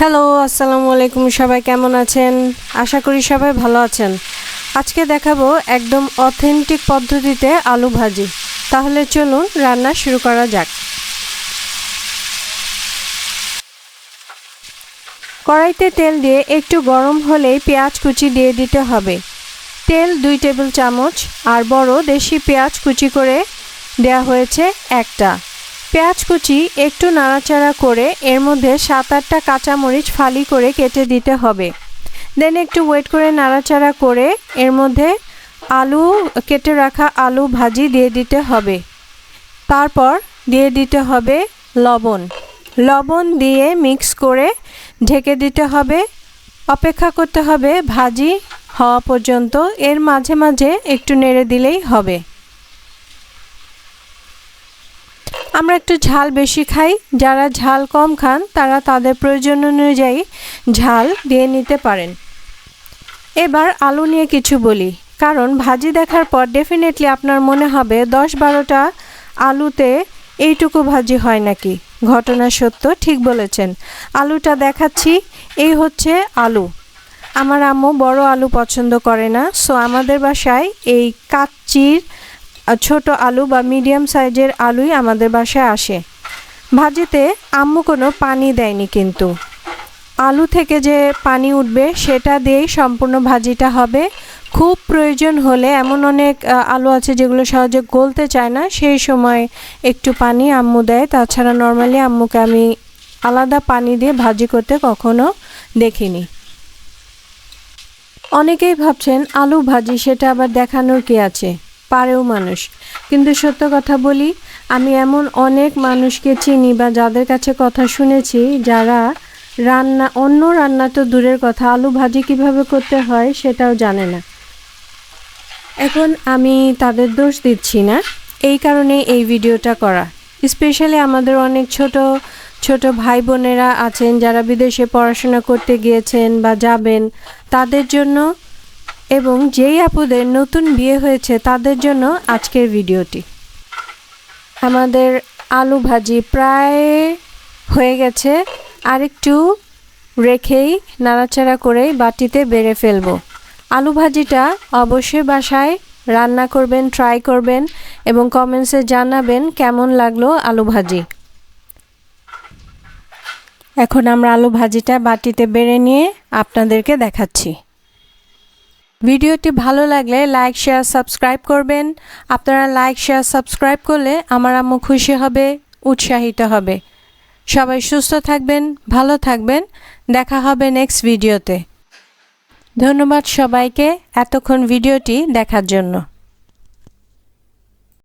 Hello আসসালামু আলাইকুম, সবাই কেমন আছেন? আশা করি সবাই ভালো আছেন। আজকে দেখাবো একদম অথেন্টিক পদ্ধতিতে আলু ভাজি। তাহলে চলুন রান্না শুরু করা যাক। কড়াইতে তেল দিয়ে একটু গরম হলেই পেঁয়াজ কুচি দিয়ে দিতে হবে। তেল দুই টেবিল চামচ আর বড় দেশি পেঁয়াজ কুচি করে দেয়া হয়েছে একটা। পেঁয়াজ কুচি একটু নাড়াচাড়া করে এর মধ্যে সাত আটটা কাঁচামরিচ ফালি করে কেটে দিতে হবে। দেন একটু ওয়েট করে নাড়াচাড়া করে এর মধ্যে আলু, কেটে রাখা আলু ভাজি দিয়ে দিতে হবে। তারপর দিয়ে দিতে হবে লবণ। লবণ দিয়ে মিক্স করে ঢেকে দিতে হবে। অপেক্ষা করতে হবে ভাজি হওয়া পর্যন্ত। এর মাঝে মাঝে একটু নেড়ে দিলেই হবে। আমরা একটু ঝাল বেশি খাই। যারা ঝাল কম খান, তারা তাদের প্রয়োজন অনুযায়ী ঝাল দিয়ে নিতে পারেন। এবার আলু নিয়ে কিছু বলি। কারণ ভাজি দেখার পর ডেফিনেটলি আপনার মনে হবে দশ বারোটা আলুতে এইটুকু ভাজি হয় নাকি। ঘটনা সত্য, ঠিক বলেছেন। আলুটা দেখাচ্ছি, এই হচ্ছে আলু। আমার আম্মু বড় আলু পছন্দ করে না সো আমাদের বাসায় এই কাচ্চির ছোট আলু বা মিডিয়াম সাইজের আলুই আমাদের বাসায় আসে। ভাজিতে আম্মু কোনো পানি দেয়নি কিন্তু। আলু থেকে যে পানি উঠবে সেটা দিয়েই সম্পূর্ণ ভাজিটা হবে। খুব প্রয়োজন হলে এমন অনেক আলু আছে যেগুলো সহজে গলতে চায় না, সেই সময় একটু পানি আম্মু দেয়। তাছাড়া নর্মালি আম্মুকে আমি আলাদা পানি দিয়ে ভাজি করতে কখনো দেখিনি। অনেকেই ভাবছেন আলু ভাজি, সেটা আবার দেখানোর কি আছে? পারেও মানুষ। কিন্তু সত্য কথা বলি, আমি এমন অনেক মানুষকে চিনি বা যাদের কাছে কথা শুনেছি যারা রান্না, অন্য রান্না তো দূরের কথা, আলু ভাজি কীভাবে করতে হয় সেটাও জানে না। এখন আমি তাদের দোষ দিচ্ছি না। এই কারণে এই ভিডিওটা করা। স্পেশালি আমাদের অনেক ছোট ছোট ভাই বোনেরা আছেন যারা বিদেশে পড়াশোনা করতে গিয়েছেন বা যাবেন, তাদের জন্য এবং যেই আপুদের নতুন বিয়ে হয়েছে তাদের জন্য আজকের ভিডিওটি। আমাদের আলু ভাজি প্রায় হয়ে গেছে। আরেকটু রেখেই নাড়াচাড়া করে বাটিতে বেড়ে ফেলব। আলু ভাজিটা অবশ্যই বাসায় রান্না করবেন ট্রাই করবেন এবং কমেন্টসে জানাবেন কেমন লাগল আলু ভাজি। এখন আমরা আলু ভাজিটা বাটিতে বেড়ে নিয়ে আপনাদেরকে দেখাচ্ছি। ভিডিওটি ভালো লাগলে লাইক, শেয়ার, সাবস্ক্রাইব করবেন। আপনারা লাইক, শেয়ার, সাবস্ক্রাইব করলে আমার আম্মু খুশি হবে, উৎসাহিত হবে। সবাই সুস্থ থাকবেন, ভালো থাকবেন। দেখা হবে নেক্সট ভিডিওতে ধন্যবাদ সবাইকে এতক্ষণ ভিডিওটি দেখার জন্য।